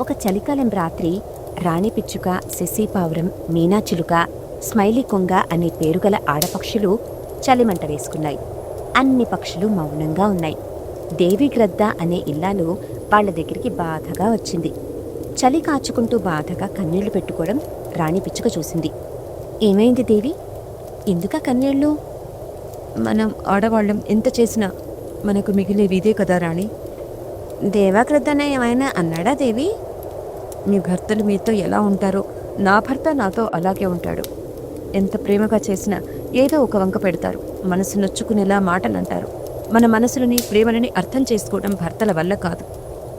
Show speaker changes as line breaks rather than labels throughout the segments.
ఒక చలికాలం రాత్రి రాణిపిచ్చుక శశిపావురం మీనాచిలుక స్మైలీ కొంగ అనే పేరుగల ఆడపక్షులు చలిమంట వేసుకున్నాయి. అన్ని పక్షులు మౌనంగా ఉన్నాయి. దేవి గ్రద్ద అనే ఇల్లాలు వాళ్ళ దగ్గరికి బాధగా వచ్చింది. చలి కాచుకుంటూ బాధగా కన్నీళ్ళు పెట్టుకోవడం రాణి పిచ్చుక చూసింది. ఏమైంది దేవి? ఎందుక కన్నీళ్ళు
మనం ఆడవాళ్ళం ఎంత చేసినా మనకు మిగిలేవి ఇదే కదా రాణి?
దేవాగ్రద్దన ఏమైనా అన్నాడా దేవి?
మీ భర్తలు మీతో ఎలా ఉంటారో నా భర్త నాతో అలాగే ఉంటాడు. ఎంత ప్రేమగా చేసినా ఏదో ఒక వంక పెడతారు. మనసు నొచ్చుకునేలా మాటలు అంటారు మన మనసులని ప్రేమలని అర్థం చేసుకోవడం భర్తల వల్ల కాదు.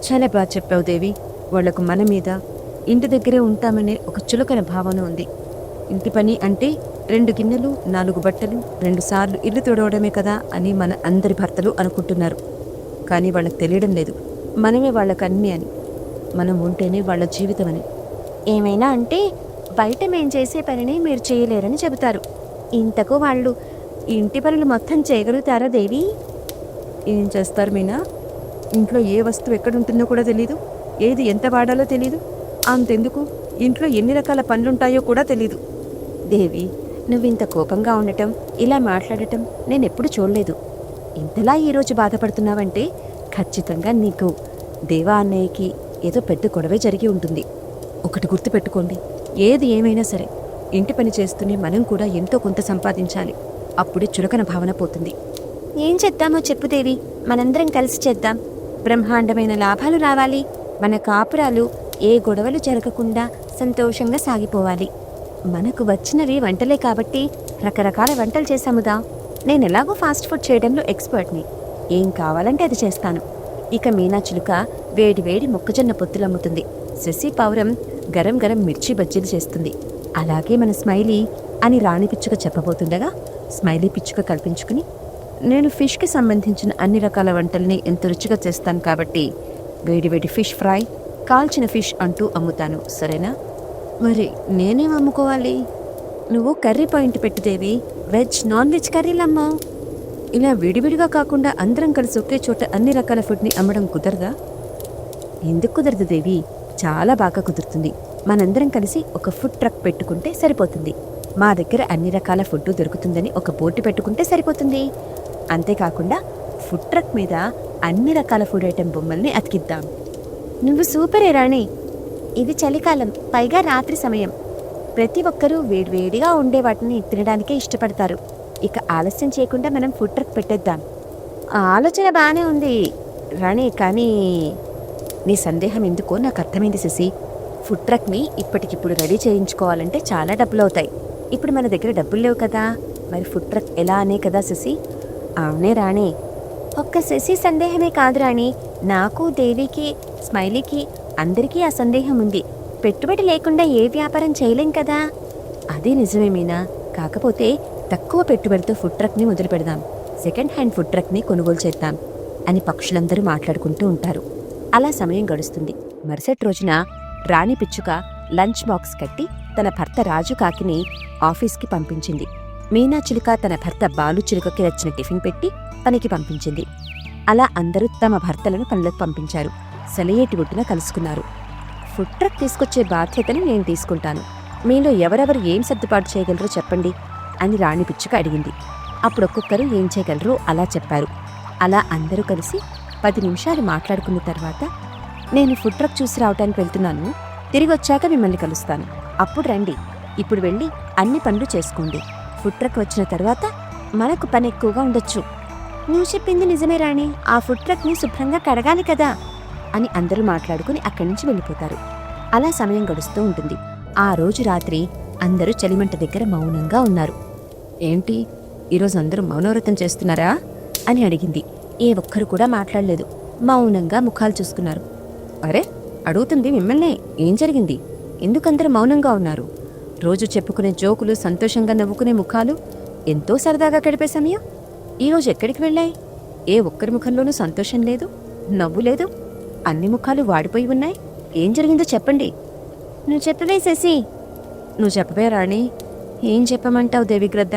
చాలా బాగా చెప్పావు దేవి. వాళ్ళకు మన మీద ఇంటి దగ్గరే ఉంటామనే ఒక చులకన భావన ఉంది. ఇంటి పని అంటే రెండు గిన్నెలు నాలుగు బట్టలు రెండు సార్లు ఇల్లు తుడవడమే కదా అని మన అందరి భర్తలు అనుకుంటున్నారు. కానీ వాళ్ళకి తెలియడం లేదు. మనమే వాళ్ళకి అన్నీ అని. మనం ఉంటేనే వాళ్ళ జీవితం అని.
ఏమైనా అంటే బయట మేం చేసే పనిని మీరు చేయలేరని చెబుతారు. ఇంతకు వాళ్ళు ఇంటి పనులు మొత్తం చేయగలుగుతారా దేవి?
ఏం చేస్తారు మీనా? ఇంట్లో ఏ వస్తువు ఎక్కడ ఉంటుందో కూడా తెలీదు. ఏది ఎంత వాడాలో తెలీదు. అంతెందుకు? ఇంట్లో ఎన్ని రకాల పనులుంటాయో కూడా తెలీదు.
దేవి నువ్వు ఇంత కోపంగా ఉండటం ఇలా మాట్లాడటం నేనెప్పుడు చూడలేదు. ఇంతలా ఈరోజు బాధపడుతున్నావంటే ఖచ్చితంగా నీకు దేవా అన్నయ్యకి ఏదో పెద్ద గొడవే జరిగి ఉంటుంది.
ఒకటి గుర్తుపెట్టుకోండి ఏది ఏమైనా సరే ఇంటి పని చేస్తూనే మనం కూడా ఎంతో కొంత సంపాదించాలి. అప్పుడే చులకన భావన పోతుంది.
ఏం చేద్దామో చెప్పు దేవి మనందరం కలిసి చేద్దాం. బ్రహ్మాండమైన లాభాలు రావాలి మన కాపురాలు ఏ గొడవలు జరగకుండా సంతోషంగా సాగిపోవాలి. మనకు వచ్చినవి వంటలే కాబట్టి రకరకాల వంటలు చేశాముదా? నేను ఎలాగో ఫాస్ట్ ఫుడ్ చేయడంలో ఎక్స్పర్ట్ని. ఏం కావాలంటే అది చేస్తాను. ఇక మీనా చిలుక వేడి వేడి మొక్కజొన్న పొత్తులు అమ్ముతుంది శశి పావురం గరం గరం మిర్చి బజ్జీలు చేస్తుంది. అలాగే మన స్మైలీ అని రాణి పిచ్చుక చెప్పబోతుండగా స్మైలీ పిచ్చుక కల్పించుకుని నేను ఫిష్కి సంబంధించిన అన్ని రకాల వంటల్ని ఎంత రుచిగా చేస్తాను కాబట్టి వేడివేడి ఫిష్ ఫ్రై కాల్చిన ఫిష్ అంటూ అమ్ముతాను. సరేనా? మరి నేనేం అమ్ముకోవాలి? నువ్వు కర్రీ పాయింట్ పెట్టుదేవి వెజ్ నాన్ వెజ్ కర్రీలమ్మా. ఇలా విడివిడిగా కాకుండా అందరం కలిసి ఒకే చోట అన్ని రకాల ఫుడ్ని అమ్మడం కుదరదా? ఎందుకు కుదరదు దేవి? చాలా బాగా కుదురుతుంది. మనందరం కలిసి ఒక ఫుడ్ ట్రక్ పెట్టుకుంటే సరిపోతుంది. మా దగ్గర అన్ని రకాల ఫుడ్ దొరుకుతుందని ఒక బోర్డు పెట్టుకుంటే సరిపోతుంది. అంతేకాకుండా ఫుడ్ ట్రక్ మీద అన్ని రకాల ఫుడ్ ఐటెం బొమ్మల్ని అతికిద్దాం. నువ్వు సూపరే రాణి. ఇది చలికాలం పైగా రాత్రి సమయం. ప్రతి ఒక్కరూ వేడివేడిగా ఉండే వాటిని తినడానికే ఇష్టపడతారు. ఇక ఆలస్యం చేయకుండా మనం ఫుడ్ ట్రక్ పెట్టేద్దాం. ఆ ఆలోచన బాగానే ఉంది. రాణి కానీ నీ సందేహం ఎందుకో నాకు అర్థమైంది శశి. ఫుడ్ ట్రక్ని ఇప్పటికిప్పుడు రెడీ చేయించుకోవాలంటే చాలా డబ్బులు అవుతాయి ఇప్పుడు మన దగ్గర డబ్బులు లేవు కదా. మరి ఫుడ్ ట్రక్ ఎలా అనే కదా శశి? అవునే రాణి. ఒక్క శశి సందేహమే కాదు రాణి. నాకు దేవికి స్మైలీకి అందరికీ ఆ సందేహం ఉంది. పెట్టుబడి లేకుండా ఏ వ్యాపారం చేయలేం కదా. అదే నిజమే మీనా. కాకపోతే తక్కువ పెట్టుబడితో ఫుడ్ ట్రక్ని మొదలు పెడదాం. సెకండ్ హ్యాండ్ ఫుడ్ ట్రక్ని కొనుగోలు చేద్దాం అని పక్షులందరూ మాట్లాడుకుంటూ ఉంటారు. అలా సమయం గడుస్తుంది. మరుసటి రోజున రాణి పిచ్చుక లంచ్ బాక్స్ కట్టి తన భర్త రాజు కాకిని ఆఫీస్కి పంపించింది. మీనా చిలుక తన భర్త బాలు చిలుకకి వచ్చిన టిఫిన్ పెట్టి పనికి పంపించింది. అలా అందరూ తమ భర్తలను పనులకు పంపించారు. సెలయేటి ఒడ్డున కలుసుకున్నారు. ఫుడ్ ట్రక్ తీసుకొచ్చే బాధ్యతని నేను తీసుకుంటాను. మీలో ఎవరెవరు ఏం సర్దుబాటు చేయగలరో చెప్పండి. అని రాణి పిచ్చుక అడిగింది. అప్పుడు ఒక్కొక్కరు ఏం చేయగలరో అలా చెప్పారు. అలా అందరూ కలిసి పది నిమిషాలు మాట్లాడుకున్న తర్వాత నేను ఫుడ్ ట్రక్ చూసి రావడానికి వెళ్తున్నాను. తిరిగి వచ్చాక మిమ్మల్ని కలుస్తాను. అప్పుడు రండి. ఇప్పుడు వెళ్ళి అన్ని పనులు చేసుకోండి. ఫుడ్ ట్రక్ వచ్చిన తర్వాత మనకు పని ఎక్కువగా ఉండొచ్చు. నువ్వు చెప్పింది నిజమే రాణి. ఆ ఫుడ్ ట్రక్ని శుభ్రంగా కడగాలి కదా! అని అందరూ మాట్లాడుకుని అక్కడి నుంచి వెళ్ళిపోతారు. అలా సమయం గడుస్తూ ఉంటుంది. ఆ రోజు రాత్రి అందరూ చలిమంట దగ్గర మౌనంగా ఉన్నారు.
ఏంటి? ఈరోజు అందరూ మౌనవ్రతం చేస్తున్నారా?
అని అడిగింది. ఏ ఒక్కరు కూడా మాట్లాడలేదు. మౌనంగా ముఖాలు చూసుకున్నారు.
అరే అడుగుతుంది మిమ్మల్నే. ఏం జరిగింది? ఎందుకందరూ మౌనంగా ఉన్నారు? రోజు చెప్పుకునే జోకులు సంతోషంగా నవ్వుకునే ముఖాలు ఎంతో సరదాగా గడిపే సమయం. ఈరోజు ఎక్కడికి వెళ్ళాయి? ఏ ఒక్కరి ముఖంలోనూ సంతోషం లేదు నవ్వు లేదు అన్ని ముఖాలు వాడిపోయి ఉన్నాయి. ఏం జరిగిందో చెప్పండి.
నువ్వు చెప్పవే శశి.
నువ్వు చెప్పవే రాణి. ఏం చెప్పమంటావు దేవిగ్రద్ద?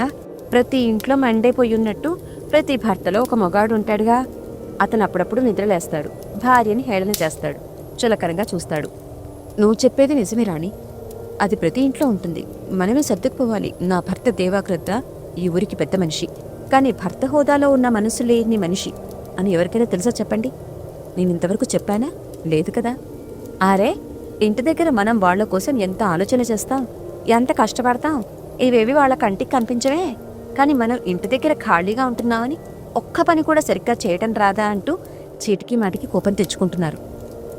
ప్రతి ఇంట్లో మండైపోయి ఉన్నట్టు ప్రతి భర్తలో ఒక మగాడు ఉంటాడుగా. అతను అప్పుడప్పుడు నిద్రలేస్తాడు. భార్యని హేళన చేస్తాడు. చులకరంగా చూస్తాడు.
నువ్వు చెప్పేది నిజమే రాణి. అది ప్రతి ఇంట్లో ఉంటుంది. మనమే సర్దుకుపోవాలి. నా భర్త దేవాగ్రద్ద ఈ ఊరికి పెద్ద మనిషి. కానీ భర్త హోదాలో ఉన్న మనసు లేని మనిషి అని ఎవరికైనా తెలుసా చెప్పండి? నేను ఇంతవరకు చెప్పానా? లేదు కదా. అరే ఇంటి దగ్గర మనం వాళ్ళ కోసం ఎంత ఆలోచన చేస్తాం? ఎంత కష్టపడతాం? ఇవేవి వాళ్ళ కంటికి కనిపించవే. కానీ మనం ఇంటి దగ్గర ఖాళీగా ఉంటున్నామని ఒక్క పని కూడా సరిగ్గా చేయటం రాదా అంటూ చీటికి మాటికి కోపం తెచ్చుకుంటున్నారు.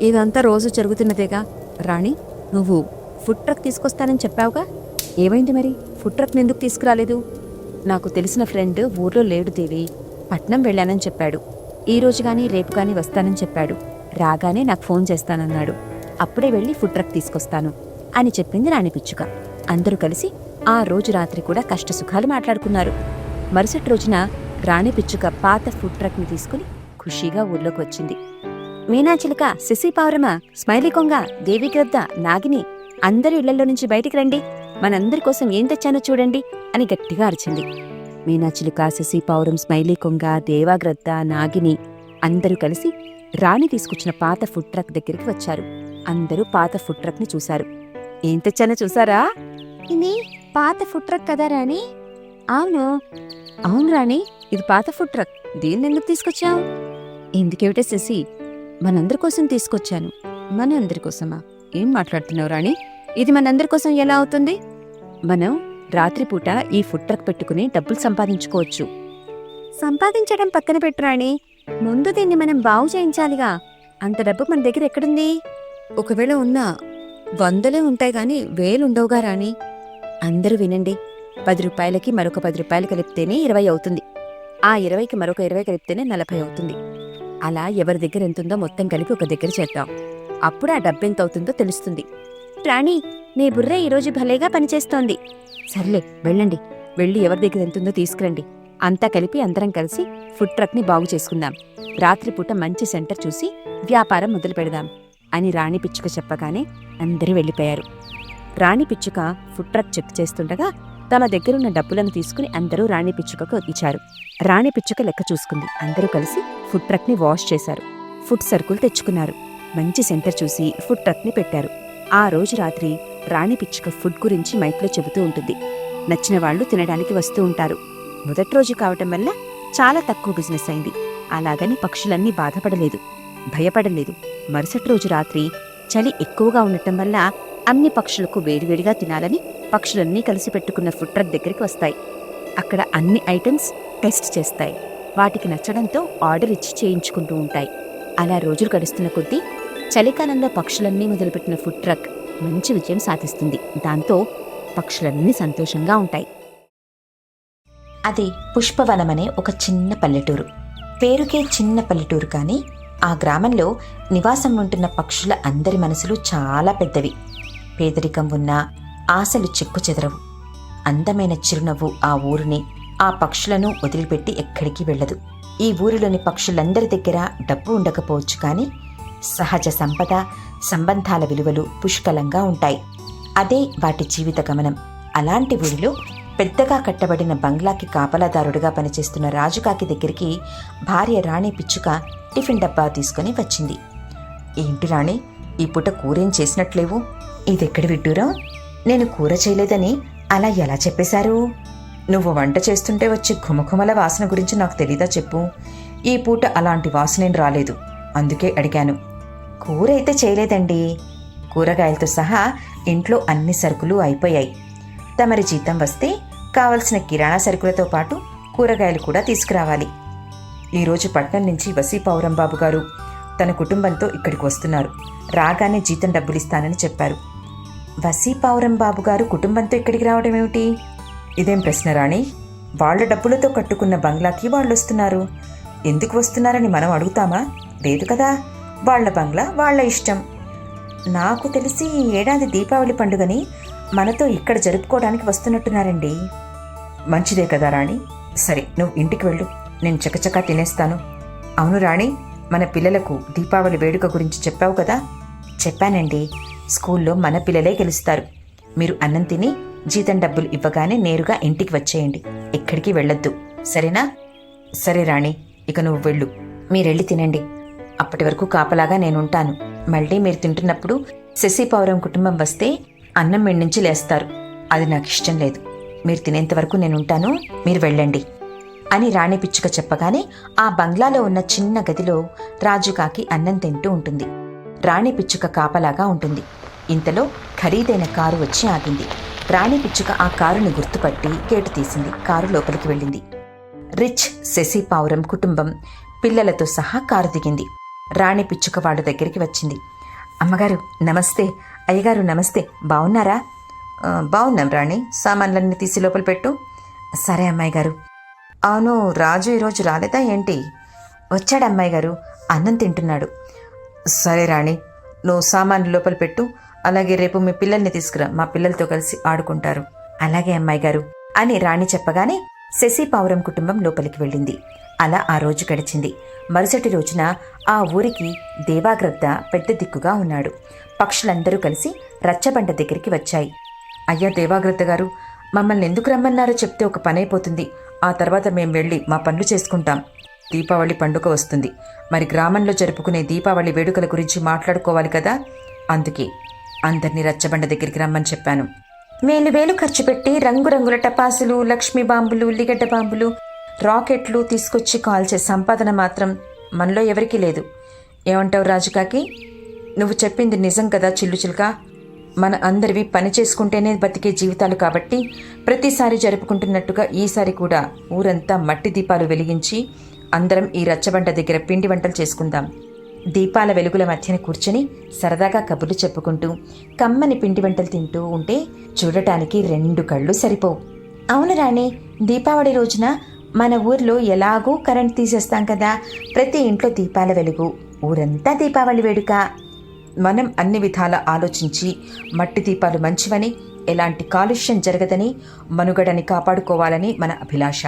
ఇదంతా రోజు జరుగుతున్నదేగా. రాణి నువ్వు ఫుడ్ ట్రక్ తీసుకొస్తానని చెప్పావుగా? ఏమైంది మరి? ఫుడ్ ట్రక్ ఎందుకు తీసుకురాలేదు? నాకు తెలిసిన ఫ్రెండ్ ఊర్లో లేడు దేవి. పట్నం వెళ్ళానని చెప్పాడు. ఈ రోజు కానీ రేపు కానీ వస్తానని చెప్పాడు. రాగానే నాకు ఫోన్ చేస్తానన్నాడు. అప్పుడే వెళ్ళి ఫుడ్ ట్రక్ తీసుకొస్తాను అని చెప్పింది రాణి పిచ్చుక. అందరూ కలిసి ఆ రోజు రాత్రి కూడా కష్ట సుఖాలు మాట్లాడుకున్నారు. మరుసటి రోజున రాణి పిచ్చుక పాత ఫుడ్ ట్రక్ని తీసుకుని ఖుషీగా ఊర్లోకి వచ్చింది. మీనాచిలుక శిశి పౌరమ స్మైలీ కొంగ దేవిగ్రద్ద నాగిని అందరూ ఇళ్ళలో నుంచి బయటికి రండి. మనందరి కోసం ఏం తెచ్చానో చూడండి అని గట్టిగా అరిచింది. మీనాచిలుక శశి పౌరం స్మైలీ కొంగ దేవాగ్రద్ద నాగిని అందరూ కలిసి రాణి తీసుకొచ్చిన పాత ఫుడ్ ట్రక్ దగ్గరికి వచ్చారు. అందరూ పాత ఫుడ్ ట్రక్ని చూశారు. ఏం తెచ్చానో చూసారా?
ఇది పాత ఫుడ్ ట్రక్ కదా రాణి?
అవును. అవును రాణి ఇది పాత ఫుడ్ ట్రక్ దీన్ని ఎందుకు తీసుకొచ్చావు? ఎందుకేమిటే శశి మనందరి కోసం తీసుకొచ్చాను. మన అందరి కోసమా? ఏం మాట్లాడుతున్నావు రాణి? ఇది మనందరి కోసం ఎలా అవుతుంది? మనం రాత్రిపూట ఈ ఫుడ్ ట్రక్ పెట్టుకుని డబ్బులు సంపాదించుకోవచ్చు.
సంపాదించడం పక్కన పెట్టు రాణి. ముందు దీన్ని మనం బాగు చేయించాలిగా. అంత డబ్బు మన దగ్గర ఎక్కడుంది?
ఒకవేళ ఉన్నా వందలే ఉంటాయి గాని వేలుండవుగా రాణి. అందరూ వినండి. పది రూపాయలకి మరొక పది రూపాయలు కలిపితేనే ఇరవై అవుతుంది. ఆ ఇరవైకి మరొక ఇరవై కలిపితేనే నలభై అవుతుంది. అలా ఎవరి దగ్గర ఎంతుందో మొత్తం కలిపి ఒక దగ్గర చేద్దాం. అప్పుడు ఆ డబ్బెంత అవుతుందో తెలుస్తుంది.
రాణి నీ బుర్ర ఈరోజు భలేగా పనిచేస్తోంది.
సర్లే వెళ్ళండి. వెళ్ళి ఎవరి దగ్గర ఎంతుందో తీసుకురండి. అంతా కలిపి అందరం కలిసి ఫుడ్ ట్రక్ని బాగు చేసుకుందాం. రాత్రిపూట మంచి సెంటర్ చూసి వ్యాపారం మొదలు పెడదాం అని రాణి పిచ్చుక చెప్పగానే అందరూ వెళ్ళిపోయారు. రాణి పిచ్చుక ఫుడ్ ట్రక్ చెక్ చేస్తుండగా తమ దగ్గరున్న డబ్బులను తీసుకుని అందరూ రాణి పిచ్చుకకు ఇచ్చారు. రాణి పిచ్చుక లెక్క చూసుకుంది. అందరూ కలిసి ఫుడ్ ట్రక్ని వాష్ చేశారు. ఫుడ్ సరుకులు తెచ్చుకున్నారు. మంచి సెంటర్ చూసి ఫుడ్ ట్రక్ని పెట్టారు. ఆ రోజు రాత్రి రాణి పిచ్చుక ఫుడ్ గురించి మైక్లో చెబుతూ ఉంటుంది. నచ్చిన వాళ్ళు తినడానికి వస్తూ ఉంటారు. మొదటి రోజు కావటం వల్ల చాలా తక్కువ బిజినెస్ అయింది. అలాగని పక్షులన్నీ బాధపడలేదు. భయపడలేదు. మరుసటి రోజు రాత్రి చలి ఎక్కువగా ఉండటం వల్ల అన్ని పక్షులకు వేడివేడిగా తినాలని పక్షులన్నీ కలిసి పెట్టుకున్న ఫుడ్ ట్రక్ దగ్గరికి వస్తాయి. అక్కడ అన్ని ఐటమ్స్ టెస్ట్ చేస్తాయి. వాటికి నచ్చడంతో ఆర్డర్ ఇచ్చి చేయించుకుంటూ ఉంటాయి. అలా రోజులు గడుస్తున్న కొద్దీ చలికాలంలో పక్షులన్నీ మొదలుపెట్టిన ఫుడ్ ట్రక్ మంచి విజయం సాధిస్తుంది. దాంతో పక్షులన్నీ సంతోషంగా ఉంటాయి.
అది పుష్పవనమనే ఒక చిన్న పల్లెటూరు. పేరుకే చిన్న పల్లెటూరు కానీ ఆ గ్రామంలో నివాసం ఉంటున్న పక్షుల అందరి మనసులు చాలా పెద్దవి. పేదరికం ఉన్నా ఆశలు చెక్కు చెదరవు. అందమైన చిరునవ్వు ఆ ఊరిని ఆ పక్షులను వదిలిపెట్టి ఎక్కడికి వెళ్ళదు. ఈ ఊరిలోని పక్షులందరి దగ్గర డబ్బు ఉండకపోవచ్చు కానీ సహజ సంపద సంబంధాల విలువలు పుష్కలంగా ఉంటాయి. అదే వాటి జీవిత గమనం. అలాంటి ఊరిలో పెద్దగా కట్టబడిన బంగ్లాకి కాపలాదారుడిగా పనిచేస్తున్న రాజుకాకి దగ్గరికి భార్య రాణి పిచ్చుక టిఫిన్ డబ్బా తీసుకొని వచ్చింది. ఏంటి రాణి ఈ పూట కూరేం చేసినట్లేవు? ఇదెక్కడ విడ్డూరా? నేను కూర చేయలేదని అలా ఎలా చెప్పేశారు? నువ్వు వంట చేస్తుంటే వచ్చే ఘుమఘుమల వాసన గురించి నాకు తెలీదా చెప్పు. ఈ పూట అలాంటి వాసనేం రాలేదు. అందుకే అడిగాను. కూర అయితే చేయలేదండి. కూరగాయలతో సహా ఇంట్లో అన్ని సరుకులు అయిపోయాయి. తమరి జీతం వస్తే కావలసిన కిరాణా సరుకులతో పాటు కూరగాయలు కూడా తీసుకురావాలి. ఈరోజు పట్నం నుంచి వసీ పౌరం బాబు గారు తన కుటుంబంతో ఇక్కడికి వస్తున్నారు. రాగానే జీతం డబ్బులు ఇస్తానని చెప్పారు. వసీ పావురం బాబు గారు కుటుంబంతో ఇక్కడికి రావడం ఏమిటి? ఇదేం ప్రశ్న రాణి? వాళ్ళ డబ్బులతో కట్టుకున్న బంగ్లాకి వాళ్ళు వస్తున్నారు. ఎందుకు వస్తున్నారని మనం అడుగుతామా? లేదు కదా. వాళ్ళ బంగ్లా వాళ్ళ ఇష్టం. నాకు తెలిసి ఈ ఏడాది దీపావళి పండుగని మనతో ఇక్కడ జరుపుకోవడానికి వస్తున్నట్టున్నారండి. మంచిదే కదా రాణి. సరే నువ్వు ఇంటికి వెళ్ళు. నేను చకచకా తినేస్తాను. అవును రాణి మన పిల్లలకు దీపావళి వేడుక గురించి చెప్పావు కదా? చెప్పానండి. స్కూల్లో మన పిల్లలే గెలుస్తారు. మీరు అన్నం తిని జీతం డబ్బులు ఇవ్వగానే నేరుగా ఇంటికి వచ్చేయండి. ఎక్కడికి వెళ్ళొద్దు. సరేనా? సరే రాణి ఇక నువ్వు వెళ్ళు. మీరెళ్ళి తినండి. అప్పటి వరకు కాపలాగా నేనుంటాను. మళ్ళీ మీరు తింటున్నప్పుడు శశిపౌరం కుటుంబం వస్తే అన్నం మీ నుంచి లేస్తారు. అది నాకు ఇష్టం లేదు. మీరు తినేంత వరకు నేను ఉంటాను మీరు వెళ్ళండి. అని రాణి పిచ్చుక చెప్పగానే ఆ బంగ్లాలో ఉన్న చిన్న గదిలో రాజుకాకి అన్నం తింటూ ఉంటుంది. రాణి పిచ్చుక కాపలాగా ఉంటుంది. ఇంతలో ఖరీదైన కారు వచ్చి ఆగింది. రాణి పిచ్చుక ఆ కారుని గుర్తుపట్టి గేటు తీసింది. కారు లోపలికి వెళ్ళింది. రిచ్ శశి పావురం కుటుంబం పిల్లలతో సహా కారు దిగింది. రాణి పిచ్చుక వాళ్ళ దగ్గరికి వచ్చింది. అమ్మగారు నమస్తే. అయ్యగారు నమస్తే. బాగున్నారా బాగున్నాం రాణి. సామాన్లన్నీ తీసి లోపల పెట్టు. సరే అమ్మాయి గారు అవును రాజు ఈరోజు రాలేదా ఏంటి? వచ్చాడు అమ్మాయి గారు అన్నం తింటున్నాడు. సరే రాణి నువ్వు సామాన్లు లోపల పెట్టు. అలాగే రేపు మీ పిల్లల్ని తీసుకురా. మా పిల్లలతో కలిసి ఆడుకుంటారు. అలాగే అమ్మాయి గారు అని రాణి చెప్పగానే శశి పావురం కుటుంబం లోపలికి వెళ్ళింది. అలా ఆ రోజు గడిచింది. మరుసటి రోజున ఆ ఊరికి దేవాగ్రద్ద పెద్ద దిక్కుగా ఉన్నాడు. పక్షులందరూ కలిసి రచ్చబండ దగ్గరికి వచ్చాయి. అయ్యా దేవాగ్రద్ద గారు మమ్మల్ని ఎందుకు రమ్మన్నారో చెప్తే ఒక పని అయిపోతుంది. ఆ తర్వాత మేం వెళ్ళి మా పనులు చేసుకుంటాం. దీపావళి పండుగ వస్తుంది. మరి గ్రామంలో జరుపుకునే దీపావళి వేడుకల గురించి మాట్లాడుకోవాలి కదా? అందుకే. అందరినీ రచ్చబండ దగ్గరికి రమ్మని చెప్పాను. వేలు వేలు ఖర్చు పెట్టి రంగురంగుల టపాసులు లక్ష్మీ బాంబులు ఉల్లిగడ్డ బాంబులు రాకెట్లు తీసుకొచ్చి కాల్చే సంపాదన మాత్రం మనలో ఎవరికీ లేదు. ఏమంటావు రాజుకాకి? నువ్వు చెప్పింది నిజం కదా చిల్లుచిలుక మన అందరివి పని చేసుకుంటేనే బతికే జీవితాలు కాబట్టి ప్రతిసారి జరుపుకుంటున్నట్టుగా ఈసారి కూడా ఊరంతా మట్టి దీపాలు వెలిగించి అందరం ఈ రచ్చబండ దగ్గర పిండి వంటలు చేసుకుందాం. దీపాల వెలుగుల మధ్యన కూర్చొని సరదాగా కబుర్లు చెప్పుకుంటూ కమ్మని పిండి వంటలు తింటూ ఉంటే చూడటానికి రెండు కళ్ళు సరిపోవు. అవును రాణి దీపావళి రోజున మన ఊర్లో ఎలాగూ కరెంట్ తీసేస్తాం కదా ప్రతి ఇంట్లో దీపాల వెలుగు ఊరంతా దీపావళి వేడుక. మనం అన్ని విధాల ఆలోచించి మట్టి దీపాలు మంచివని ఎలాంటి కాలుష్యం జరగదని మనుగడని కాపాడుకోవాలని మన అభిలాష.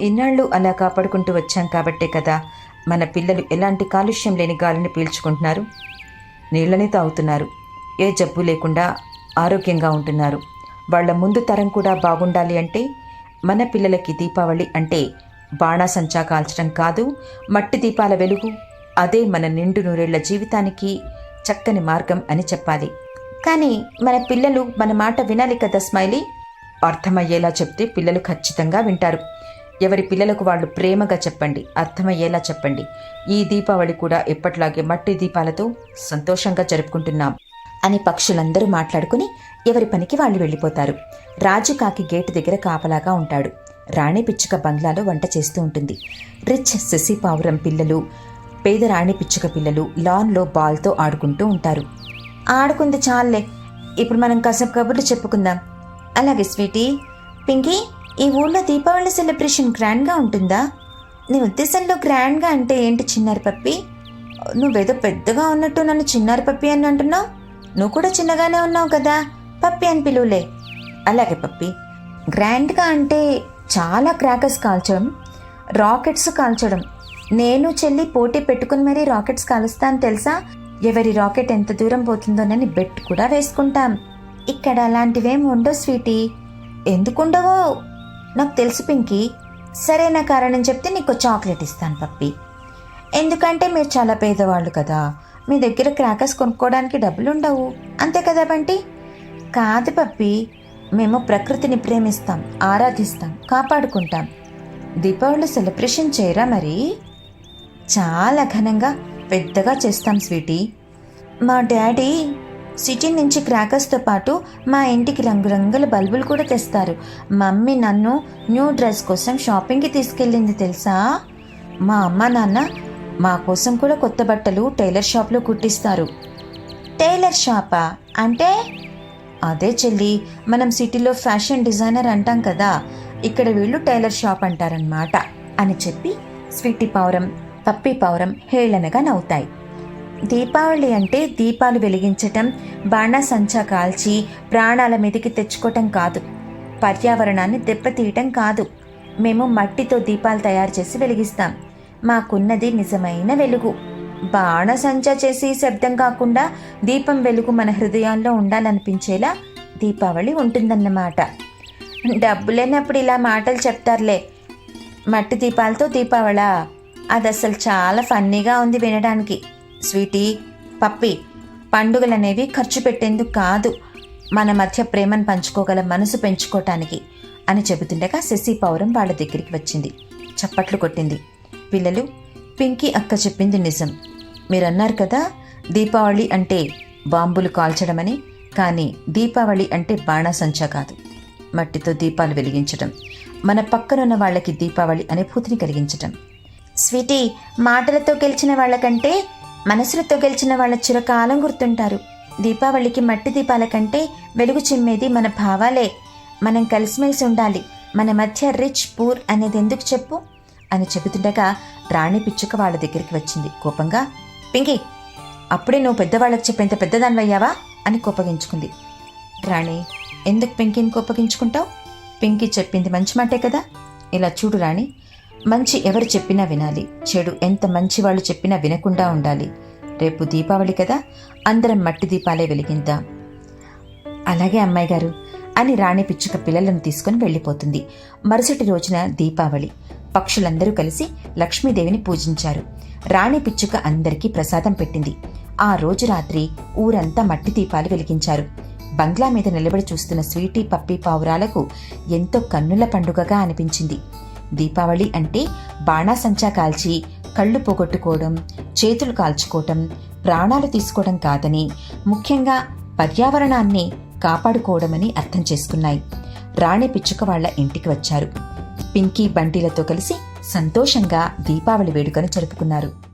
ఇన్నాళ్ళు అలా కాపాడుకుంటూ వచ్చాం కాబట్టే కదా మన పిల్లలు ఎలాంటి కాలుష్యం లేని గాలిని పీల్చుకుంటున్నారు? నీళ్ళని తాగుతున్నారు. ఏ జబ్బు లేకుండా ఆరోగ్యంగా ఉంటున్నారు. వాళ్ళ ముందు తరం కూడా బాగుండాలి అంటే మన పిల్లలకి దీపావళి అంటే బాణాసంచా కాల్చడం కాదు మట్టి దీపాల వెలుగు. అదే మన నిండు నూరేళ్ళ జీవితానికి చక్కని మార్గం అని చెప్పాలి. కానీ మన పిల్లలు మన మాట వినాలి కదా స్మైలీ? అర్థమయ్యేలా చెప్తే పిల్లలు ఖచ్చితంగా వింటారు. ఎవరి పిల్లలకు వాళ్ళు ప్రేమగా చెప్పండి అర్థమయ్యేలా చెప్పండి. ఈ దీపావళి కూడా ఎప్పట్లాగే మట్టి దీపాలతో సంతోషంగా జరుపుకుంటున్నాం అని పక్షులందరూ మాట్లాడుకుని ఎవరి పనికి వాళ్ళు వెళ్ళిపోతారు. రాజు కాకి గేటు దగ్గర కాపలాగా ఉంటాడు. రాణి పిచ్చుక బంగ్లాలో వంట చేస్తూ ఉంటుంది. రిచ్ శశి పావురం పిల్లలు పేద రాణి పిచ్చుక పిల్లలు లాన్లో బాల్తో ఆడుకుంటూ ఉంటారు. ఆడుకుంది చాలే ఇప్పుడు మనం కసపు కబుర్లు చెప్పుకుందాం. అలాగే స్వీటీ పింకీ ఈ ఊళ్ళో దీపావళి సెలబ్రేషన్ గ్రాండ్గా ఉంటుందా? నీ ఉద్దేశంలో గ్రాండ్గా అంటే ఏంటి చిన్నారి పప్పి? నువ్వేదో పెద్దగా ఉన్నట్టు నన్ను చిన్నారి పప్పి అని అంటున్నావు? నువ్వు కూడా చిన్నగానే ఉన్నావు కదా పప్పి అని పిలువులే. అలాగే పప్పి గ్రాండ్గా అంటే చాలా క్రాకర్స్ కాల్చడం రాకెట్స్ కాల్చడం. నేను చెల్లి పోటీ పెట్టుకుని మరీ రాకెట్స్ కాలుస్తాను తెలుసా? ఎవరి రాకెట్ ఎంత దూరం పోతుందోనని బెట్ కూడా వేసుకుంటాం. ఇక్కడ అలాంటివేం ఉండవు స్వీటీ. ఎందుకుండవో? నాకు తెలుసు పింకీ. సరైన కారణం చెప్తే నీకు చాక్లెట్ ఇస్తాను పప్పి. ఎందుకంటే మీరు చాలా పేదవాళ్ళు కదా. మీ దగ్గర క్రాకర్స్ కొనుక్కోవడానికి డబ్బులు ఉండవు అంతే కదా బంటి? కాదు పప్పి. మేము ప్రకృతిని ప్రేమిస్తాం ఆరాధిస్తాం కాపాడుకుంటాం. దీపావళి సెలబ్రేషన్ చేయరా మరి? చాలా ఘనంగా పెద్దగా చేస్తాం స్వీటీ. మా డాడీ సిటీ నుంచి క్రాకర్స్తో పాటు మా ఇంటికి రంగురంగుల బల్బులు కూడా తెస్తారు. మమ్మీ నన్ను న్యూ డ్రెస్ కోసం షాపింగ్కి తీసుకెళ్ళింది తెలుసా? మా అమ్మ నాన్న మా కోసం కూడా కొత్త బట్టలు టైలర్ షాప్లో కుట్టిస్తారు. టైలర్ షాపా? అంటే? అదే చెల్లి మనం సిటీలో ఫ్యాషన్ డిజైనర్ అంటాం కదా ఇక్కడ వీళ్ళు టైలర్ షాప్ అంటారనమాట అని చెప్పి స్వీటీ పావురం పప్పీ పావురం హేళనగా నవ్వుతాయి. దీపావళి అంటే దీపాలు వెలిగించటం బాణసంచా కాల్చి ప్రాణాల మీదకి తెచ్చుకోవటం కాదు. పర్యావరణాన్ని దెబ్బతీయటం కాదు. మేము మట్టితో దీపాలు తయారు చేసి వెలిగిస్తాం. మాకున్నది నిజమైన వెలుగు. బాణసంచా చేసి శబ్దం కాకుండా దీపం వెలుగు మన హృదయాల్లో ఉండాలనిపించేలా దీపావళి ఉంటుందన్నమాట. డబ్బు లేనప్పుడు ఇలా మాటలు చెప్తారులే. మట్టి దీపాలతో దీపావళ. అది అసలు చాలా ఫన్నీగా ఉంది వినడానికి. స్వీటీ పప్పి పండుగలనేవి ఖర్చు పెట్టేందుకు కాదు. మన మధ్య ప్రేమను పంచుకోగల మనసు పెంచుకోవటానికి అని చెబుతుండగా శశి పౌరం వాళ్ళ దగ్గరికి వచ్చింది. చప్పట్లు కొట్టింది. పిల్లలు పింకీ అక్క చెప్పింది నిజం. మీరన్నారు కదా దీపావళి అంటే బాంబులు కాల్చడమని కానీ దీపావళి అంటే బాణాసంచా కాదు. మట్టితో దీపాలు వెలిగించటం మన పక్కనున్న వాళ్ళకి దీపావళి అనుభూతిని కలిగించటం. స్వీటీ మాటలతో గెలిచిన వాళ్ళకంటే మనసులతో గెలిచిన వాళ్ళ చిరకాలం గుర్తుంటారు. దీపావళికి మట్టి దీపాల కంటే వెలుగు చిమ్మేది మన భావాలే. మనం కలిసిమెలిసి ఉండాలి. మన మధ్య రిచ్ పూర్ అనేది ఎందుకు చెప్పు? అని చెబుతుండగా రాణి పిచ్చుక వాళ్ళ దగ్గరికి వచ్చింది. కోపంగా పింకి అప్పుడే నువ్వు పెద్దవాళ్ళకి చెప్పేంత పెద్దదానివయ్యావా? అని కోపగించుకుంది. రాణి ఎందుకు పింకీని కోపగించుకుంటావు? పింకీ చెప్పింది మంచి మాటే కదా. ఇలా చూడు రాణి మంచి ఎవరు చెప్పినా వినాలి. చెడు ఎంత మంచి వాళ్ళు చెప్పినా వినకుండా ఉండాలి. రేపు దీపావళి కదా అందరం మట్టి దీపాలే వెలిగిద్దాం అలాగే అమ్మాయి గారు అని రాణి పిచ్చుక పిల్లలను తీసుకుని వెళ్ళిపోతుంది. మరుసటి రోజున దీపావళి. పక్షులందరూ కలిసి లక్ష్మీదేవిని పూజించారు. రాణి పిచ్చుక అందరికీ ప్రసాదం పెట్టింది. ఆ రోజు రాత్రి ఊరంతా మట్టి దీపాలు వెలిగించారు. బంగ్లా మీద నిలబడి చూస్తున్న స్వీటీ పప్పి పావురాలకు ఎంతో కన్నుల పండుగగా అనిపించింది. దీపావళి అంటే బాణాసంచా కాల్చి కళ్ళు పోగొట్టుకోవడం చేతులు కాల్చుకోవటం ప్రాణాలు తీసుకోవడం కాదని ముఖ్యంగా పర్యావరణాన్ని కాపాడుకోవడమని అర్థం చేసుకున్నాయి. రాణి పిచ్చుక వాళ్ళ ఇంటికి వచ్చారు. పింకీ బంటీలతో కలిసి సంతోషంగా దీపావళి వేడుకను జరుపుకున్నారు.